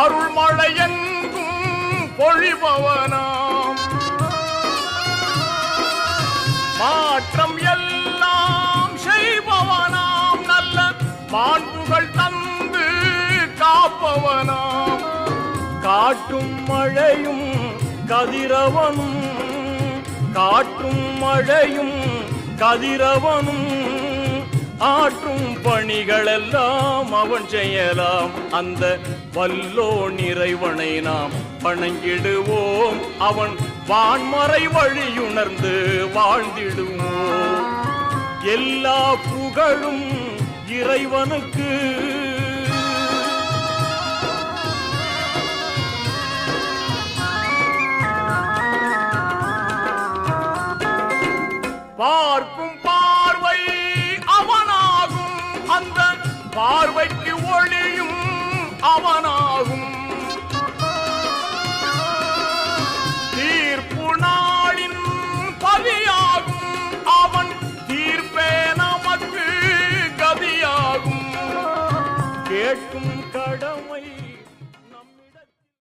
அருள்மழையெங்கும் பொழிபவனாம். மாற்றம் எல்லாம் செய்பவனாம். நல்ல மாண்புகள் தந்து காப்பவனாம். காட்டும் மழையும் கதிரவனும் காட்டும் மழையும் கதிரவனும் ஆற்றும் பணிகளெல்லாம் அவன் செய்யலாம். அந்த வல்லோ நிறைவனை நாம் பணங்கிடுவோம் அவன் வான்மறை வழியுணர்ந்து வாழ்ந்திடுவோம். எல்லா புகழும் இறைவனுக்கு. பார்ப்பும் பார்வைக்கு ஒளியும் அவனாகும். தீர்ப்பு நாளின் பலியாகும். அவன் தீர்ப்பே நமக்கு கதியாகும் கேட்கும் கடமை